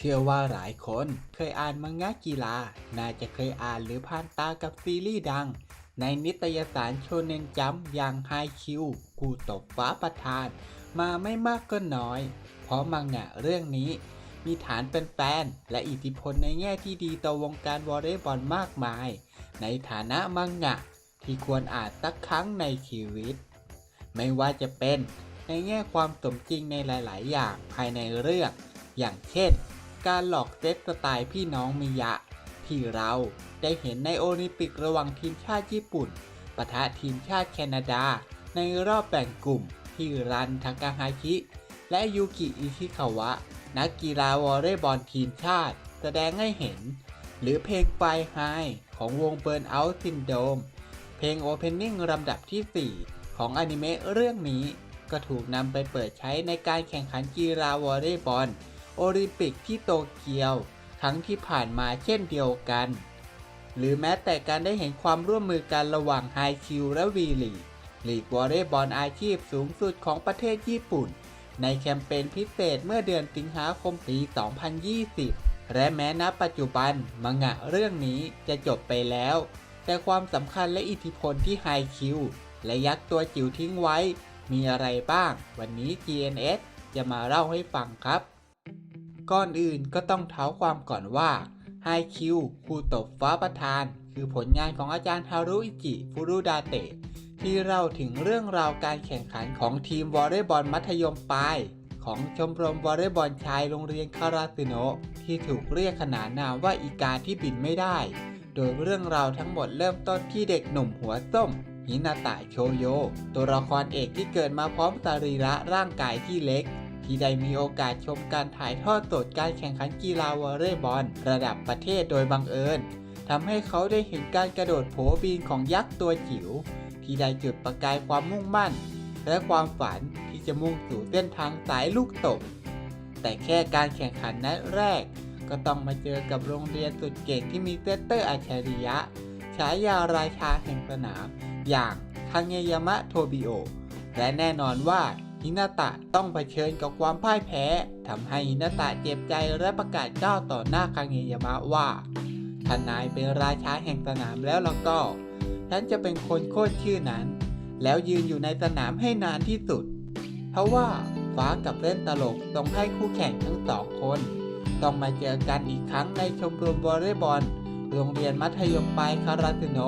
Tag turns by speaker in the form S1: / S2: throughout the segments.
S1: เชื่อว่าหลายคนเคยอ่านมังงะกีฬา น่าจะเคยอ่านหรือผ่านตากับซีรีส์ดัง ในนิตยสารโชเนนจัมอย่างไฮคิวกูตบฟ้าประธาน มาไม่มากก็น้อย เพราะมังงะเรื่องนี้ มีฐานเป็นแฟน และอิทธิพลในแง่ที่ดีต่อวงการวอลเลย์บอลมากมาย ในฐานะมังงะที่ควรอ่านสักครั้งในชีวิต ไม่ว่าจะเป็นในแง่ความสมจริงในหลาย ๆ อย่างภายในเรื่อง อย่างเช่น การหลอกเซตสไตล์พี่น้องมิยะ ที่เราได้เห็นในโอลิมปิกระหว่างทีมชาติญี่ปุ่นปะทะทีมชาติแคนาดา ในรอบแบ่งกลุ่มที่รันทากาฮาชิและยูกิอิชิคาวะ นักกีฬาวอลเลย์บอลทีมชาติ แสดงให้เห็น หรือเพลงไฟไฮของวงเบิร์นเอาท์ซินโดมเพลงโอเพนนิ่งลำดับที่ 4 ของอนิเมะเรื่องนี้ ก็ถูกนำไปเปิดใช้ในการแข่งขันกีฬาวอลเลย์บอล โอลิมปิกที่โตเกียวครั้งที่ผ่านมาเช่นเดียวกัน หรือแม้แต่การได้เห็นความร่วมมือกันระหว่างไฮคิวและวีลีลีกวอลเลย์บอลอาชีพสูงสุดของประเทศญี่ปุ่น ในแคมเปญพิเศษเมื่อเดือนสิงหาคมปี 2020 และแม้ณปัจจุบันมังงะเรื่องนี้จะจบไปแล้ว แต่ความสำคัญและอิทธิพลที่ไฮคิวและยักษ์ตัวจิ๋วทิ้งไว้ มีอะไรบ้าง วันนี้ GNS จะมาเล่าให้ฟังครับ ก่อนอื่นก็ต้องเท้าความก่อนว่า High Q ครูตบฟ้าประธาน คือผลงานของอาจารย์ฮารุอิจิฟุรุดาเตะที่เล่าถึงเรื่องราวการแข่งขันของทีมวอลเลย์บอลมัธยมปลายของชมรมวอลเลย์บอลชายโรงเรียนคาราสึโนะที่ถูกเรียกขนานนามว่าอีกาที่บินไม่ได้ โดยเรื่องราวทั้งหมดเริ่มต้นที่เด็กหนุ่มหัวส้มฮินาตะโชโย ตัวละครเอกที่เกิดมาพร้อมสรีระร่างกายที่เล็ก ที่ได้มีโอกาสชมการถ่ายทอดสดการแข่งขันกีฬาวอลเลย์บอล ระดับประเทศโดยบังเอิญทำให้เขาได้เห็นการกระโดดโผบีนของยักษ์ตัวจิ๋วที่ได้จุดประกายความมุ่งมั่น และความฝันที่จะมุ่งสู่เส้นทางสายลูกตบแต่แค่การแข่งขันนัดแรก ก็ต้องมาเจอกับโรงเรียนสุดเก่งที่มีเซตเตอร์อัจฉริยะ ฉายาราชาแห่งสนาม อย่างคังเงยามะโทบิโอและแน่นอนว่า ฮินาตะต้องเผชิญกับความพ่ายแพ้ทำให้ฮินาตะเจ็บใจและประกาศก้าวต่อหน้าคังเงยามะว่าถ้านายเป็นราชาแห่งสนามแล้วแล้วก็ฉันจะเป็นคนโคตรชื่อนั้น แล้วยืนอยู่ในสนามให้นานที่สุดเพราะว่าฟ้ากับเล่นตลกต้องให้คู่แข่งทั้งสองคน ต้องมาเจอกันอีกครั้งในชมรมวอลเลย์บอลโรงเรียนมัธยมปลายคาราสึโน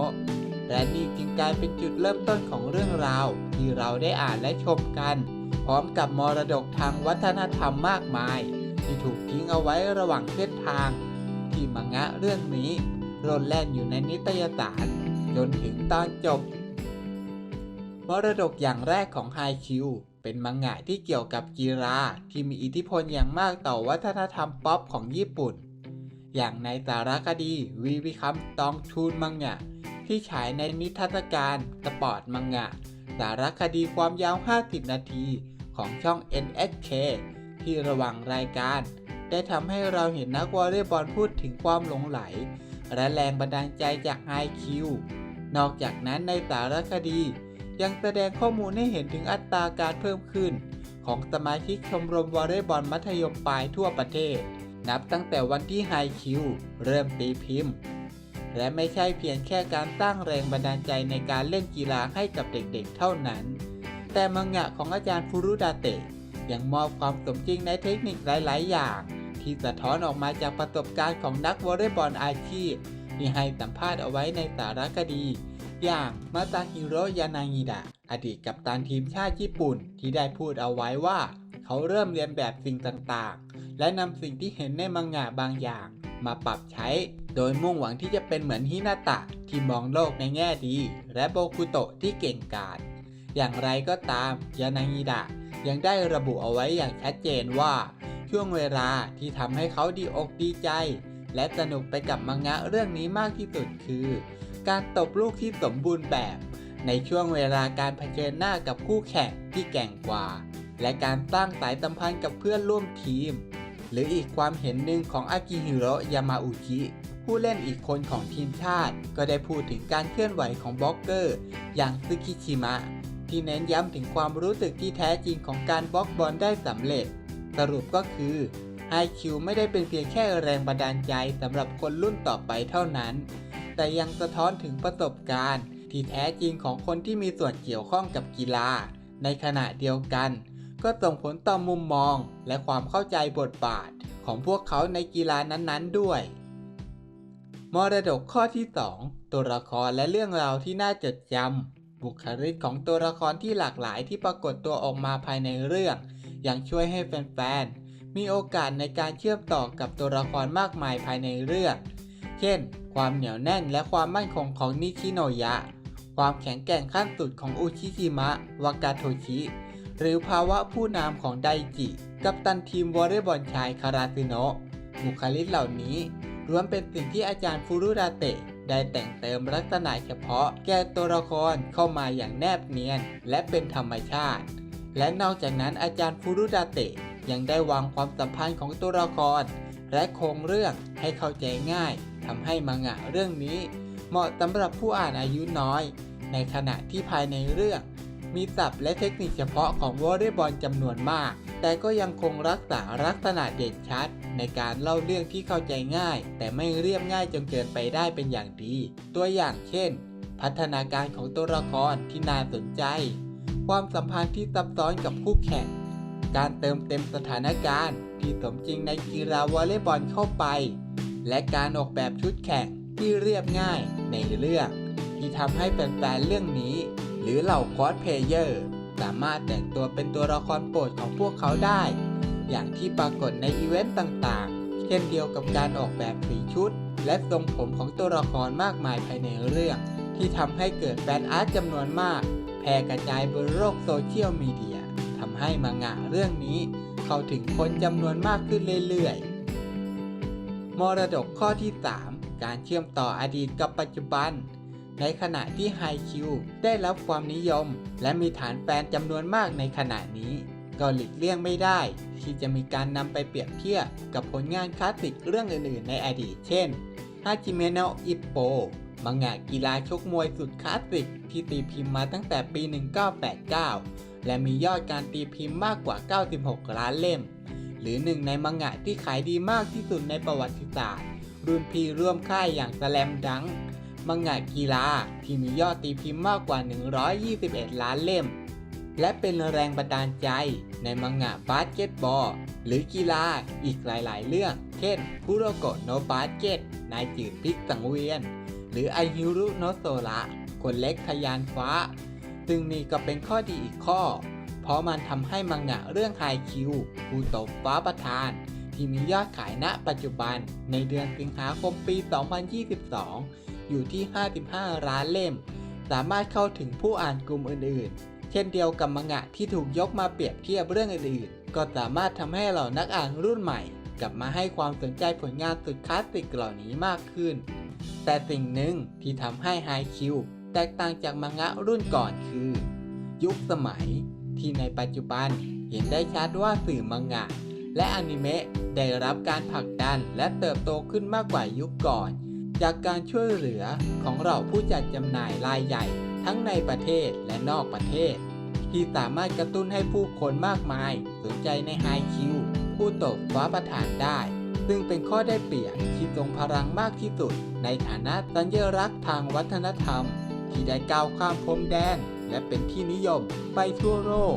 S1: และนี่จึงกลายเป็นจุดเริ่มต้นของเรื่องราว ที่เราได้อ่านและชมกัน พร้อมกับมรดกทางวัฒนธรรมมากมาย ที่ถูกทิ้งเอาไว้ระหว่างเส้นทาง ที่มังงะเรื่องนี้โรนแล่นอยู่ในนิตยสาร จนถึงตอนจบ มรดกอย่างแรกของไฮคิวเป็นมังงะที่เกี่ยวกับกีฬาที่มีอิทธิพลอย่างมากต่อวัฒนธรรมป๊อปของญี่ปุ่น อย่างในสารคดีวีวิคัมตองชูนมังงะที่ฉายในนิทรรศการสปอร์ตมังงะ สารคดีความยาว 50 นาทีของช่อง NHK ที่ระหว่างรายการ ได้ทำให้เราเห็นนักวอลเลย์บอลพูดถึงความหลงไหล และแรงบันดาลใจจากไฮคิวนอกจากนั้นในสารคดี ยังแสดงข้อมูลให้เห็นถึงอัตราการเพิ่มขึ้น ของสมาชิกชมรมวอลเลย์บอลมัธยมปลายทั่วประเทศ นับตั้งแต่วันที่ไฮคิวเริ่มตีพิมพ์ และไม่ใช่เพียงแค่การสร้างแรงบันดาลใจในการเล่นกีฬาให้กับเด็กๆ เท่านั้น แต่มังงะของอาจารย์ฟูรุดาเตะยังมอบความสมจริงในเทคนิคหลายๆ อย่าง ที่สะท้อนออกมาจากประสบการณ์ของนักวอลเลย์บอลอาชีพที่ให้สัมภาษณ์เอาไว้ในสารคดี อย่างมาซาฮิโรยานางิดะอดีตกัปตันทีมชาติญี่ปุ่นที่ได้พูดเอาไว้ว่า เขาเริ่มเรียนแบบสิ่งต่างๆ และนำสิ่งที่เห็นในมังงะบางอย่าง มาปรับใช้ โดยมุ่งหวังที่จะเป็นเหมือนฮินาตะที่มองโลกในแง่ดี และโบคุโตะที่เก่งกาจอย่างไรก็ตามยานางิดะยังได้ระบุเอาไว้อย่างชัดเจนว่า ช่วงเวลาที่ทำให้เขาดีอกดีใจ และสนุกไปกับมังงะเรื่องนี้มากที่สุดคือ การตบลูกที่สมบูรณ์แบบ ในช่วงเวลาการเผชิญหน้ากับคู่แข่งที่แก่งกว่า และการสร้างสายสัมพันธ์กับเพื่อนร่วมทีม หรืออีกความเห็นหนึ่งของอากิฮิโรยามาอุชิผู้เล่นอีกคนของทีมชาติ ก็ได้พูดถึงการเคลื่อนไหวของบล็อกเกอร์ อย่างซึกิชิมะ ที่เน้นย้ำถึงความรู้สึกที่แท้จริงของการบล็อกบอลได้สำเร็จ สรุปก็คือไฮคิวไม่ได้เป็นเพียงแค่แรงบันดาลใจสำหรับคนรุ่นต่อไปเท่านั้น แต่ยังสะท้อนถึงประสบการณ์ ที่แท้จริงของคนที่มีส่วนเกี่ยวข้องกับกีฬา ในขณะเดียวกัน ก็ส่งผลต่อมุมมอง และความเข้าใจบทบาทของพวกเขาในกีฬานั้นๆด้วย มรดกข้อที่ 2 ตัวละครและเรื่องราวที่น่าจดจำบุคลิกของตัวละครที่หลากหลายที่ปรากฏตัวออกมาภายในเรื่อง ยังช่วยให้แฟนๆ มีโอกาสในการเชื่อมต่อกับตัวละครมากมายภายในเรื่อง เช่น ความเหนียวแน่นและความมั่นคงของนิชิโนยะ ความแข็งแกร่งขั้นสุดของอุชิจิมะ วากาโทชิ หรือภาวะผู้นำของไดจิ กัปตันทีมวอลเลย์บอลชายคาราซิโนะบุคลิกเหล่านี้ล้วนเป็นสิ่งที่อาจารย์ฟูรุดาเตะได้แต่งเติมลักษณะเฉพาะแก่ตัวละครเข้ามาอย่างแนบเนียน และเป็นธรรมชาติ และนอกจากนั้นอาจารย์ฟูรุดาเตะยังได้วางความสัมพันธ์ของตัวละคร และโครงเรื่องให้เข้าใจง่ายทำให้มังงะเรื่องนี้ เหมาะสำหรับผู้อ่านอายุน้อย ในขณะที่ภายในเรื่อง มีศัพท์และเทคนิคเฉพาะของวอลเลย์บอลจำนวนมาก แต่ก็ยังคงรักษาลักษณะเด่นชัด ในการเล่าเรื่องที่เข้าใจง่าย แต่ไม่เรียบง่ายจนเกินไปได้เป็นอย่างดี ตัวอย่างเช่น พัฒนาการของตัวละครที่น่าสนใจ ความสัมพันธ์ที่ซับซ้อนกับคู่แข่ง การเติมเต็มสถานการณ์ ที่สมจริงในกีฬาวอลเลย์บอลเข้าไป และการออกแบบชุดแข่งที่เรียบง่ายในเรื่อง ที่ทำให้แฟนๆเรื่องนี้ หรือเหล่าคอสเพลเยอร์สามารถแต่งตัวเป็นตัวละครโปรดของพวกเขาได้ อย่างที่ปรากฏในอีเวนต์ต่างๆ เช่นเดียวกับการออกแบบสีชุด และทรงผมของตัวละครมากมายภายในเรื่อง ที่ทำให้เกิดแฟนอาร์ตจำนวนมาก แพร่กระจายบนโลกโซเชียลมีเดียทำให้มังงะเรื่องนี้ เข้าถึงคนจำนวนมากขึ้นเรื่อยๆ มรดกข้อที่ 3 การเชื่อมต่ออดีตกับปัจจุบัน ในขณะที่ไฮคิวได้รับความนิยม และมีฐานแฟนจำนวนมากในขณะนี้ ก็หลีกเลี่ยงไม่ได้ ที่จะมีการนำไปเปรียบเทียบกับผลงานคลาสสิกเรื่องอื่นๆ ในอดีตเช่นฮาจิเมโนะอิปโปมังงะกีฬาชกมวยสุดคลาสสิกที่ตีพิมพ์มาตั้งแต่ปี 1989 และมียอดการตีพิมพ์มากกว่า 96 ล้านเล่ม หรือหนึ่งในมังงะที่ขายดีมากที่สุดในประวัติศาสตร์ รุ่นพี่ร่วมค่ายอย่างแสลมดัง มังงะกีฬาที่มียอดตีพิมพ์มากกว่า 121 ล้านเล่ม และเป็นแรงบันดาลใจในมังงะบาสเกตบอล หรือกีฬาอีกหลายๆ เรื่อง เช่นคุโรโกะโนบาสเกตนายจืดพลิกสังเวียน หรือไอฮิรุโนโซระคนเล็กทะยานฟ้า ซึ่งนี่ก็เป็นข้อดีอีกข้อ เพราะมันทำให้มังงะเรื่องไฮคิวผู้ตบฟ้าประธานที่มียอดขายณปัจจุบันในเดือนสิงหาคมปี 2022 อยู่ที่ 55 ล้านเล่ม สามารถเข้าถึงผู้อ่านกลุ่มอื่นๆ เช่นเดียวกับมังงะที่ถูกยกมาเปรียบเทียบเรื่องอื่นๆ ก็สามารถทำให้เหล่านักอ่านรุ่นใหม่ กลับมาให้ความสนใจผลงานสุดคลาสสิกเหล่านี้มากขึ้น แต่สิ่งหนึ่งที่ทำให้ไฮคิวแตกต่างจากมังงะรุ่นก่อนคือ ยุคสมัยที่ในปัจจุบันเห็นได้ชัดว่าสื่อมังงะและอนิเมะได้รับการผลักดันและเติบโตขึ้นมากกว่ายุคก่อน จากการช่วยเหลือของเราผู้จัดจำหน่ายรายใหญ่ ทั้งในประเทศและนอกประเทศ ที่สามารถกระตุ้นให้ผู้คนมากมาย สนใจในไฮคิวผู้ตบฟ้าประธานได้ ซึ่งเป็นข้อได้เปรียบที่ทรงพลังมากที่สุด ในฐานะสัญลักษณ์ทางวัฒนธรรม ที่ได้ก้าวข้ามพรมแดน และเป็นที่นิยมไปทั่วโลก